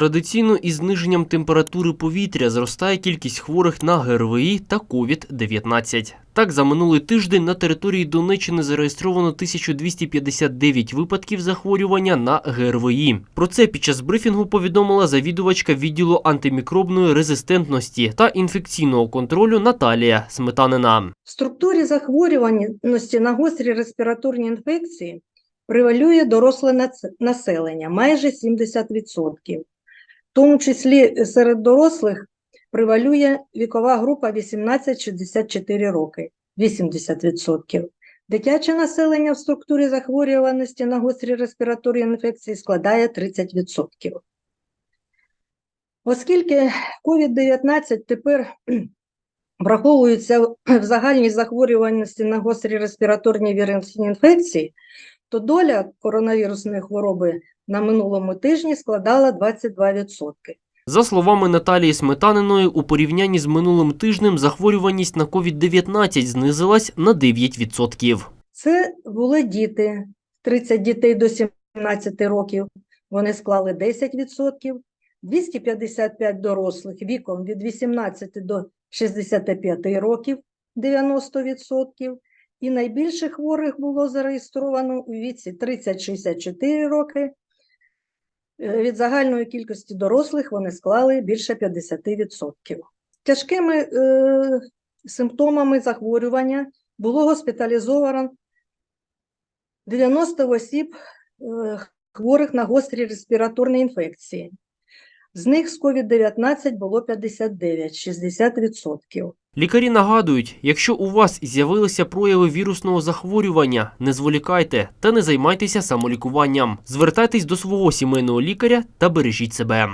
Традиційно із зниженням температури повітря зростає кількість хворих на ГРВІ та COVID-19. Так, за минулий тиждень на території Донеччини зареєстровано 1259 випадків захворювання на ГРВІ. Про це під час брифінгу повідомила завідувачка відділу антимікробної резистентності та інфекційного контролю Наталія Сметанина. В структурі захворюваності на гострі респіраторні інфекції превалює доросле населення майже 70%. В тому числі серед дорослих превалює вікова група 18-64 роки 80%. Дитяче населення в структурі захворюваності на гострі респіраторні інфекції складає 30%. Оскільки COVID-19 тепер враховуються в в загальній захворюваності на гострі респіраторні вірусні інфекції, то доля коронавірусної хвороби на минулому тижні складала 22%. За словами Наталії Сметаниної, у порівнянні з минулим тижнем захворюваність на COVID-19 знизилась на 9%. Це були діти, 30 дітей до 17 років, вони склали 10%, 255 дорослих віком від 18 до 65 років 90%, і найбільше хворих було зареєстровано у віці 30-64 роки. Е, Від загальної кількості дорослих вони склали більше 50%. Тяжкими е, симптомами захворювання було госпіталізовано 90 осіб е, хворих на гострі респіраторні інфекції. З них з COVID-19 було 59, 60%. Лікарі нагадують, якщо у вас з'явилися прояви вірусного захворювання, не зволікайте та не займайтеся самолікуванням. Звертайтесь до свого сімейного лікаря та бережіть себе.